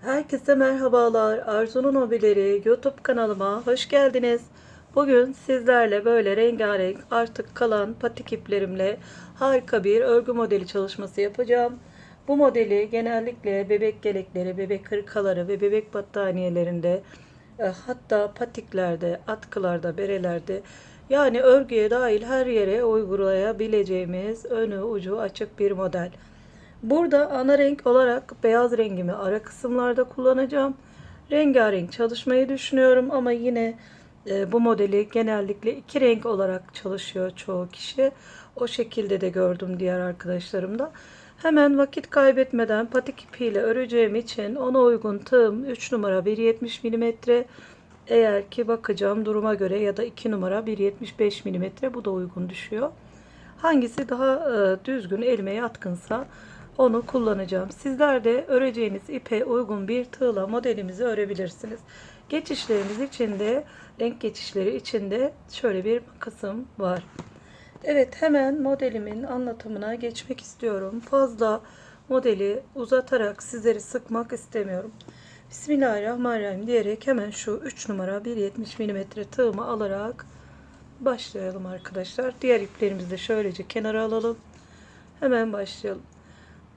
Herkese merhabalar. Arzu'nun hobileri YouTube kanalıma hoş geldiniz. Bugün sizlerle böyle rengarenk artık kalan patik iplerimle harika bir örgü modeli çalışması yapacağım. Bu modeli genellikle bebek gelekleri, bebek hırkaları ve bebek battaniyelerinde e, hatta patiklerde, atkılarda, berelerde yani örgüye dahil her yere uygulayabileceğimiz önü ucu açık bir model. Burada ana renk olarak beyaz rengimi ara kısımlarda kullanacağım. Rengarenk çalışmayı düşünüyorum ama yine e, bu modeli genellikle iki renk olarak çalışıyor çoğu kişi. O şekilde de gördüm diğer arkadaşlarımda. Hemen vakit kaybetmeden patik ipiyle öreceğim için ona uygun tığım 3 numara 1.70 mm. Eğer ki bakacağım duruma göre ya da 2 numara 1.75 mm bu da uygun düşüyor. Hangisi daha e, düzgün elime yatkınsa onu kullanacağım. Sizler de öreceğiniz ipe uygun bir tığla modelimizi örebilirsiniz. Geçişlerimiz için de renk geçişleri için de şöyle bir makasım var. Evet hemen modelimin anlatımına geçmek istiyorum. Fazla modeli uzatarak sizleri sıkmak istemiyorum. Bismillahirrahmanirrahim diyerek hemen şu 3 numara 1.70 mm tığımı alarak başlayalım arkadaşlar. Diğer iplerimizi de şöylece kenara alalım. Hemen başlayalım.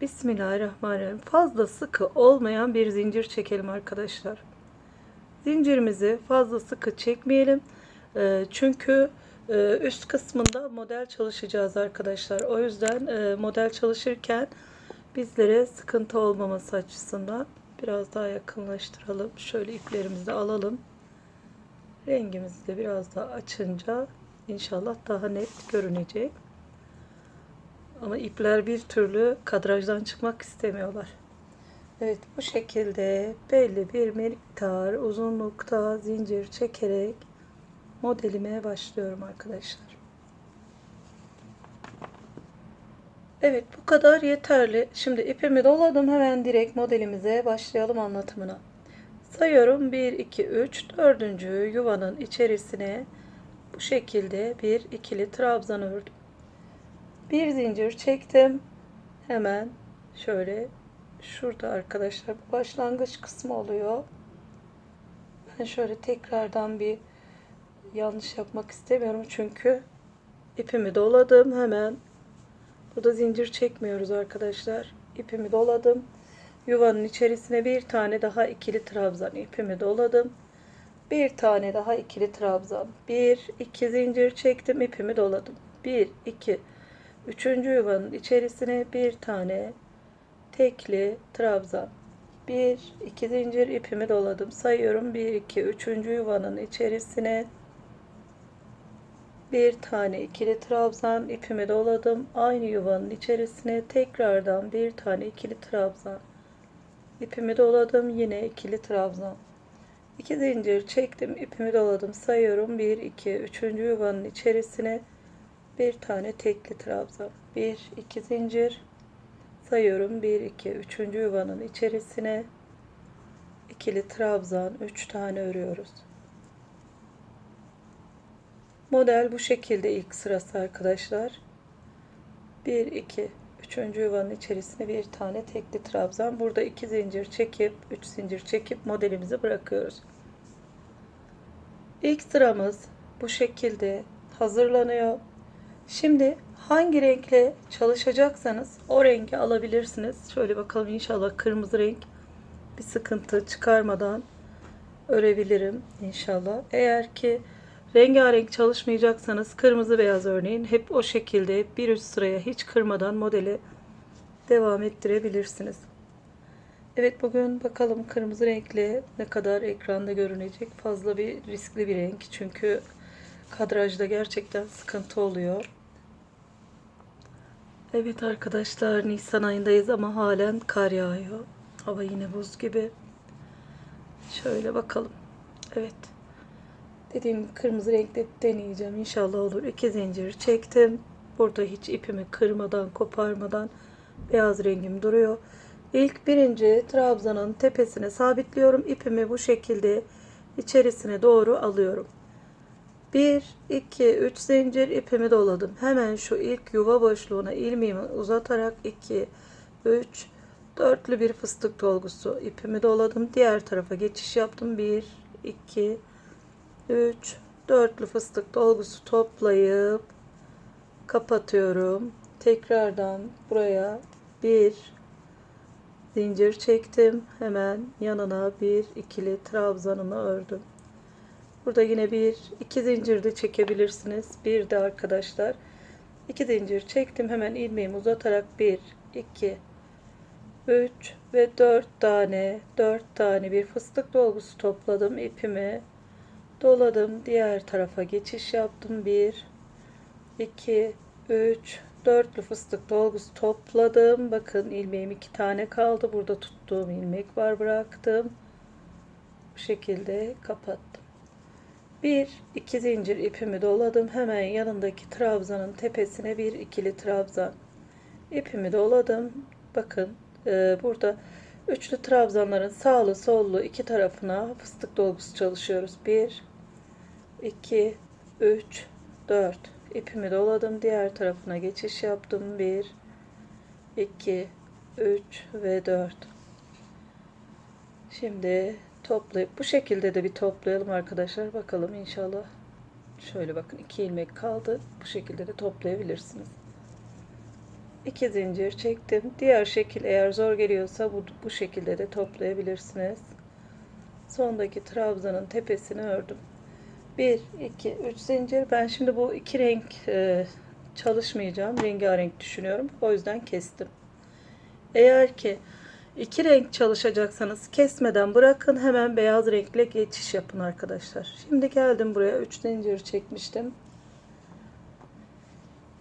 Bismillahirrahmanirrahim. Fazla sıkı olmayan bir zincir çekelim arkadaşlar. Zincirimizi fazla sıkı çekmeyelim. Ee, Çünkü e, üst kısmında model çalışacağız arkadaşlar. O yüzden e, model çalışırken bizlere sıkıntı olmaması açısından biraz daha yakınlaştıralım. Şöyle iplerimizi alalım. Rengimizi de biraz daha açınca inşallah daha net görünecek. Ama ipler bir türlü kadrajdan çıkmak istemiyorlar. Evet bu şekilde belli bir miktar uzunlukta zincir çekerek modelime başlıyorum arkadaşlar. Evet bu kadar yeterli. Şimdi ipimi doladım hemen direkt modelimize başlayalım anlatımına. Sayıyorum 1 2 3 4. yuvanın içerisine bu şekilde bir ikili trabzan ördüm. Bir zincir çektim. Hemen şöyle şurada arkadaşlar bu başlangıç kısmı oluyor. Ben şöyle tekrardan bir yanlış yapmak istemiyorum çünkü ipimi doladım hemen. Burada zincir çekmiyoruz arkadaşlar. İpimi doladım. Yuvanın içerisine bir tane daha ikili trabzan ipimi doladım. Bir tane daha ikili trabzan. Bir, iki zincir çektim ipimi doladım. Bir, iki, Üçüncü yuvanın içerisine bir tane tekli trabzan. Bir, iki zincir ipimi doladım. Sayıyorum. Bir, iki, üçüncü yuvanın içerisine bir tane ikili trabzan ipimi doladım. Aynı yuvanın içerisine tekrardan bir tane ikili trabzan ipimi doladım. Yine ikili trabzan. İki zincir çektim. ipimi doladım. Sayıyorum. Bir, iki, üçüncü yuvanın içerisine bir tane tekli trabzan. Bir, iki zincir sayıyorum. Bir, iki, üçüncü yuvanın içerisine ikili trabzan, üç tane örüyoruz. Model bu şekilde ilk sırası arkadaşlar. Bir, iki, üçüncü yuvanın içerisine bir tane tekli trabzan. Burada iki zincir çekip, üç zincir çekip modelimizi bırakıyoruz. İlk sıramız bu şekilde hazırlanıyor. Şimdi hangi renkle çalışacaksanız o rengi alabilirsiniz. Şöyle bakalım inşallah kırmızı renk bir sıkıntı çıkarmadan örebilirim inşallah. Eğer ki rengarenk çalışmayacaksanız kırmızı beyaz örneğin hep o şekilde bir üst sıraya hiç kırmadan modeli devam ettirebilirsiniz. Evet bugün bakalım kırmızı renkle ne kadar ekranda görünecek. Fazla bir riskli bir renk çünkü kadrajda gerçekten sıkıntı oluyor. Evet arkadaşlar Nisan ayındayız ama halen kar yağıyor. Hava yine buz gibi. Şöyle bakalım. Evet. Dediğim kırmızı renkte deneyeceğim. İnşallah olur. İki zincir çektim. Burada hiç ipimi kırmadan, koparmadan beyaz rengim duruyor. İlk birinci trabzanın tepesine sabitliyorum. İpimi bu şekilde içerisine doğru alıyorum. 1, 2, 3 zincir ipimi doladım. Hemen şu ilk yuva boşluğuna ilmeğimi uzatarak 2, 3, dörtlü bir fıstık dolgusu ipimi doladım. Diğer tarafa geçiş yaptım. 1 2 3 dörtlü fıstık dolgusu toplayıp kapatıyorum. Tekrardan buraya bir zincir çektim. Hemen yanına bir ikili trabzanımı ördüm burada yine bir iki zincir de çekebilirsiniz. Bir de arkadaşlar. İki zincir çektim. Hemen ilmeğimi uzatarak bir iki 3 ve 4 tane 4 tane bir fıstık dolgusu topladım ipimi. Doladım. Diğer tarafa geçiş yaptım. 1 2 3 dörtlü fıstık dolgusu topladım. Bakın ilmeğim iki tane kaldı. Burada tuttuğum ilmek var bıraktım. Bu şekilde kapattım bir iki zincir ipimi doladım hemen yanındaki trabzanın tepesine bir ikili trabzan ipimi doladım bakın e, burada üçlü trabzanların sağlı sollu iki tarafına fıstık dolgusu çalışıyoruz. 1 2 3 4 ipimi doladım. Diğer tarafına geçiş yaptım. 1 2 3 ve 4 Şimdi toplayıp bu şekilde de bir toplayalım arkadaşlar. Bakalım inşallah. Şöyle bakın iki ilmek kaldı. Bu şekilde de toplayabilirsiniz. 2 zincir çektim. Diğer şekil eğer zor geliyorsa bu, bu şekilde de toplayabilirsiniz. Sondaki trabzanın tepesini ördüm. 1, 2, 3 zincir. Ben şimdi bu iki renk e, çalışmayacağım. Rengarenk düşünüyorum. O yüzden kestim. Eğer ki iki renk çalışacaksanız kesmeden bırakın. Hemen beyaz renkle geçiş yapın arkadaşlar. Şimdi geldim buraya 3 zincir çekmiştim.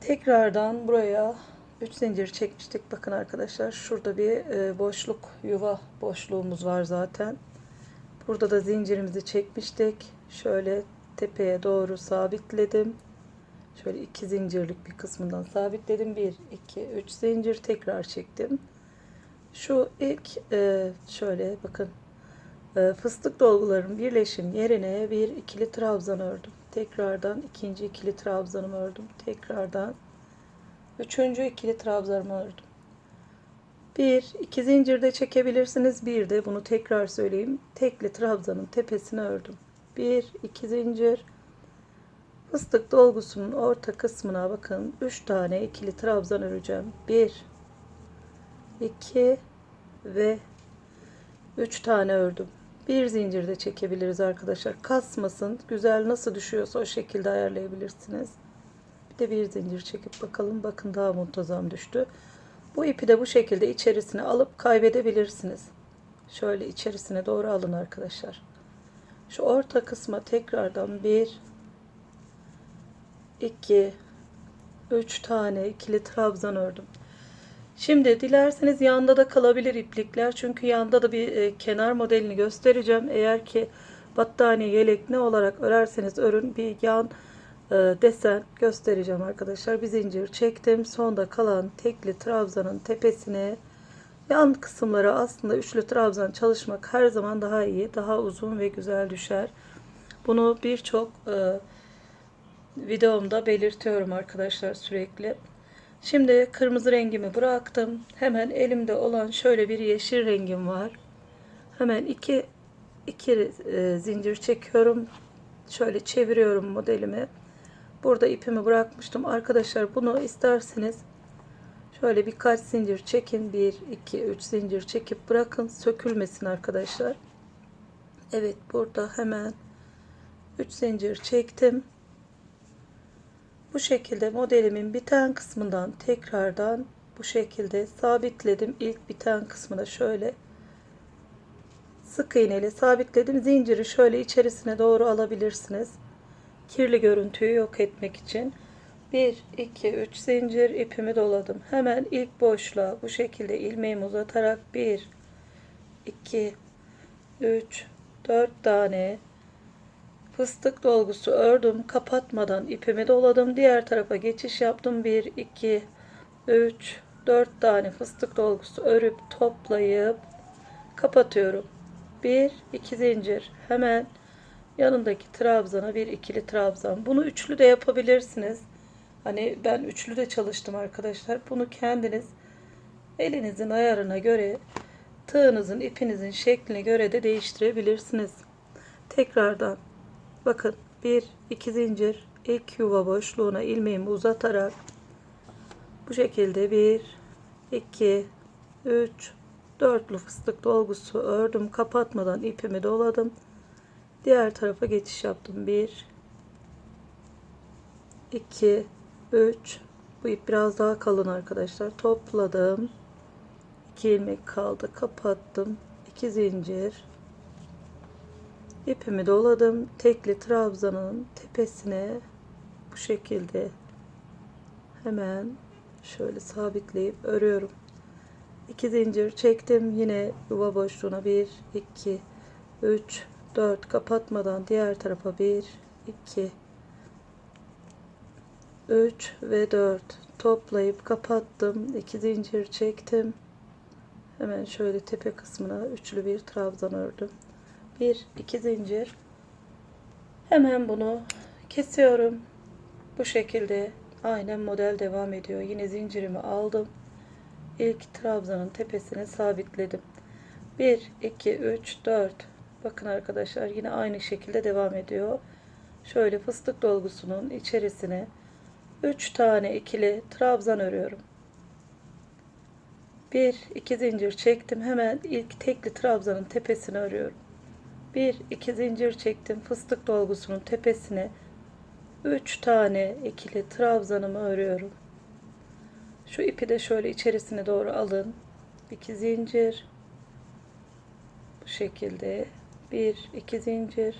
Tekrardan buraya 3 zincir çekmiştik. Bakın arkadaşlar şurada bir e, boşluk yuva boşluğumuz var zaten. Burada da zincirimizi çekmiştik. Şöyle tepeye doğru sabitledim. Şöyle iki zincirlik bir kısmından sabitledim. 1 2 3 zincir tekrar çektim. Şu ilk e, şöyle bakın e, fıstık dolguların birleşim yerine bir ikili trabzan ördüm. Tekrardan ikinci ikili trabzanımı ördüm. Tekrardan Üçüncü ikili trabzanımı ördüm. Bir, iki zincirde çekebilirsiniz. Bir de bunu tekrar söyleyeyim. Tekli trabzanın tepesine ördüm. Bir, iki zincir. Fıstık dolgusunun orta kısmına bakın. Üç tane ikili trabzan öreceğim. Bir, iki ve üç tane ördüm. Bir zincirde çekebiliriz arkadaşlar. Kasmasın. Güzel nasıl düşüyorsa o şekilde ayarlayabilirsiniz de bir zincir çekip bakalım. Bakın daha muntazam düştü. Bu ipi de bu şekilde içerisine alıp kaybedebilirsiniz. Şöyle içerisine doğru alın arkadaşlar. Şu orta kısma tekrardan bir, iki, üç tane ikili trabzan ördüm. Şimdi dilerseniz yanda da kalabilir iplikler. Çünkü yanda da bir e, kenar modelini göstereceğim. Eğer ki battaniye yelek ne olarak örerseniz örün bir yan e, desen göstereceğim arkadaşlar. Bir zincir çektim. Sonda kalan tekli trabzanın tepesine yan kısımlara aslında üçlü trabzan çalışmak her zaman daha iyi. Daha uzun ve güzel düşer. Bunu birçok e, videomda belirtiyorum arkadaşlar sürekli. Şimdi kırmızı rengimi bıraktım. Hemen elimde olan şöyle bir yeşil rengim var. Hemen iki iki e, zincir çekiyorum. Şöyle çeviriyorum modelimi. Burada ipimi bırakmıştım. Arkadaşlar bunu isterseniz şöyle birkaç zincir çekin. 1, 2, 3 zincir çekip bırakın. Sökülmesin arkadaşlar. Evet burada hemen 3 zincir çektim. Bu şekilde modelimin biten kısmından tekrardan bu şekilde sabitledim. İlk biten kısmına şöyle sık iğneyle sabitledim. Zinciri şöyle içerisine doğru alabilirsiniz kirli görüntüyü yok etmek için 1 2 3 zincir ipimi doladım. Hemen ilk boşluğa bu şekilde ilmeğimi uzatarak 1 2 3 4 tane fıstık dolgusu ördüm. Kapatmadan ipimi doladım. Diğer tarafa geçiş yaptım. 1 2 3 4 tane fıstık dolgusu örüp toplayıp kapatıyorum. 1 2 zincir hemen Yanındaki trabzana bir ikili trabzan. Bunu üçlü de yapabilirsiniz. Hani ben üçlü de çalıştım arkadaşlar. Bunu kendiniz Elinizin ayarına göre tığınızın ipinizin şekline göre de değiştirebilirsiniz. Tekrardan bakın bir iki zincir ilk yuva boşluğuna ilmeğimi uzatarak bu şekilde bir iki üç dörtlü fıstık dolgusu ördüm. Kapatmadan ipimi doladım. Diğer tarafa geçiş yaptım. Bir 2 3 bu ip biraz daha kalın arkadaşlar. Topladım. 2 ilmek kaldı. Kapattım. 2 zincir ipimi doladım tekli trabzanın tepesine. Bu şekilde hemen şöyle sabitleyip örüyorum. 2 zincir çektim. Yine yuva boşluğuna 1 2 3 4 kapatmadan diğer tarafa 1 2 3 ve 4 toplayıp kapattım. 2 zincir çektim. Hemen şöyle tepe kısmına üçlü bir trabzan ördüm 1 2 zincir. Hemen bunu kesiyorum. Bu şekilde aynen model devam ediyor. Yine zincirimi aldım. İlk trabzanın tepesine sabitledim. 1 2 3 4 bakın arkadaşlar yine aynı şekilde devam ediyor. Şöyle fıstık dolgusunun içerisine 3 tane ikili trabzan örüyorum. 1 2 zincir çektim. Hemen ilk tekli trabzanın tepesine örüyorum. 1 2 zincir çektim. Fıstık dolgusunun tepesine 3 tane ikili trabzanımı örüyorum. Şu ipi de şöyle içerisine doğru alın. 2 zincir. Bu şekilde 1 2 zincir.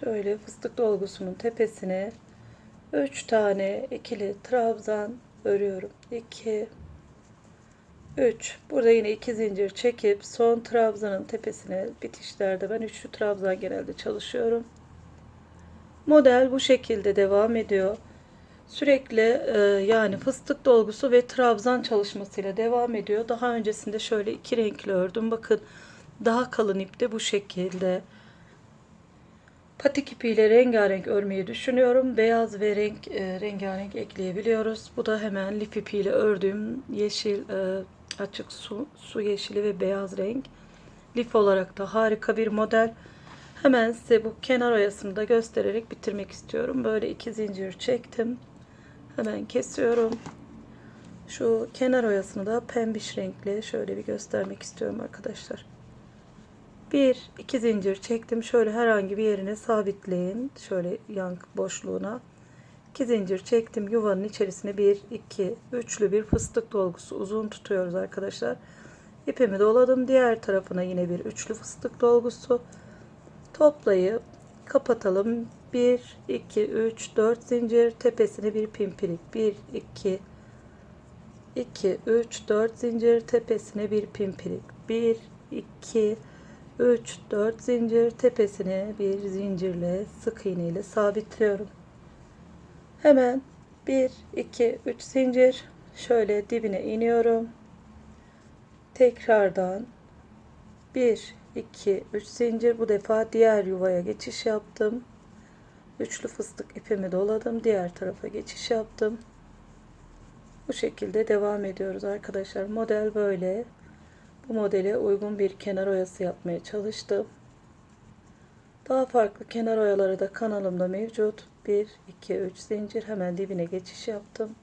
Şöyle fıstık dolgusunun tepesine 3 tane ikili trabzan örüyorum. 2 3 burada yine 2 zincir çekip son trabzanın tepesine bitişlerde ben üçlü trabzan genelde çalışıyorum. Model bu şekilde devam ediyor. Sürekli e, yani fıstık dolgusu ve trabzan çalışmasıyla devam ediyor. Daha öncesinde şöyle iki renkli ördüm. Bakın daha kalın ipte bu şekilde. Patik ipiyle rengarenk örmeyi düşünüyorum. Beyaz ve renk e, rengarenk ekleyebiliyoruz. Bu da hemen lif ipiyle ördüğüm yeşil e, açık su, su yeşili ve beyaz renk. Lif olarak da harika bir model. Hemen size bu kenar oyasını da göstererek bitirmek istiyorum. Böyle iki zincir çektim. Hemen kesiyorum. Şu kenar oyasını da pembiş renkli şöyle bir göstermek istiyorum arkadaşlar. Bir iki zincir çektim. Şöyle herhangi bir yerine sabitleyin. Şöyle yan boşluğuna. 2 zincir çektim. Yuvanın içerisine 1 2 üçlü bir fıstık dolgusu uzun tutuyoruz arkadaşlar. İpimi doladım. Diğer tarafına yine bir üçlü fıstık dolgusu toplayıp kapatalım. 1 2 3 4 zincir tepesine bir pimpirik. 1 2 2 3 4 zincir tepesine bir pimpirik. 1 2 3 4 zincir tepesine bir zincirle sık iğne ile sabitliyorum. Hemen 1 2 3 zincir şöyle dibine iniyorum. Tekrardan 1 2 3 zincir bu defa diğer yuvaya geçiş yaptım. Üçlü fıstık ipimi doladım. Diğer tarafa geçiş yaptım. Bu şekilde devam ediyoruz arkadaşlar. Model böyle. Bu modele uygun bir kenar oyası yapmaya çalıştım. Daha farklı kenar oyaları da kanalımda mevcut. 1, 2, 3 zincir hemen dibine geçiş yaptım.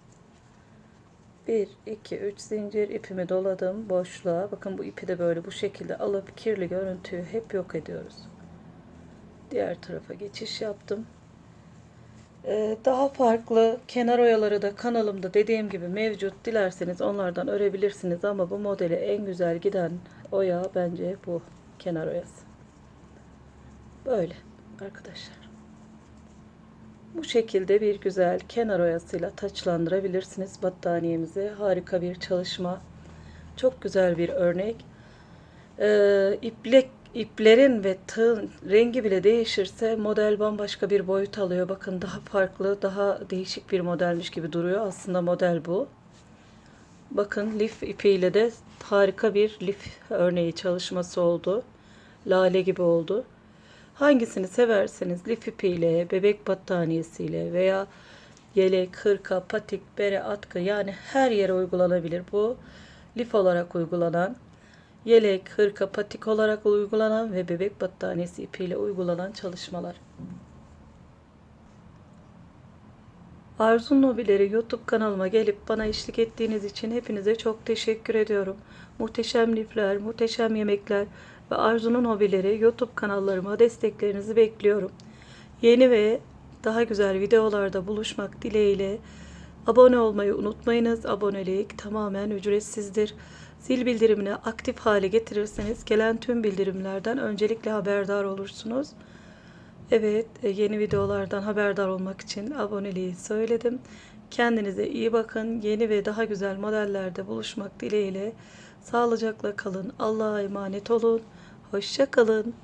1, 2, 3 zincir ipimi doladım boşluğa. Bakın bu ipi de böyle bu şekilde alıp kirli görüntüyü hep yok ediyoruz. Diğer tarafa geçiş yaptım. Ee, daha farklı kenar oyaları da kanalımda dediğim gibi mevcut. Dilerseniz onlardan örebilirsiniz ama bu modele en güzel giden oya bence bu kenar oyası. Böyle arkadaşlar. Bu şekilde bir güzel kenar oyasıyla taçlandırabilirsiniz battaniyemizi. Harika bir çalışma. Çok güzel bir örnek. Ee, iplek iplerin ve tığın rengi bile değişirse model bambaşka bir boyut alıyor. Bakın daha farklı, daha değişik bir modelmiş gibi duruyor. Aslında model bu. Bakın lif ipiyle de harika bir lif örneği çalışması oldu. Lale gibi oldu. Hangisini severseniz lif ipiyle, bebek battaniyesiyle veya Yelek, hırka, patik, bere, atkı yani her yere uygulanabilir. Bu lif olarak uygulanan, yelek, hırka, patik olarak uygulanan ve bebek battaniyesi ipiyle uygulanan çalışmalar. Arzu Nobileri YouTube kanalıma gelip bana eşlik ettiğiniz için hepinize çok teşekkür ediyorum. Muhteşem lifler, muhteşem yemekler ve Arzu'nun hobileri YouTube kanallarıma desteklerinizi bekliyorum. Yeni ve daha güzel videolarda buluşmak dileğiyle abone olmayı unutmayınız. Abonelik tamamen ücretsizdir. Zil bildirimini aktif hale getirirseniz gelen tüm bildirimlerden öncelikle haberdar olursunuz. Evet, e, yeni videolardan haberdar olmak için aboneliği söyledim. Kendinize iyi bakın. Yeni ve daha güzel modellerde buluşmak dileğiyle sağlıcakla kalın. Allah'a emanet olun. Hoşça kalın.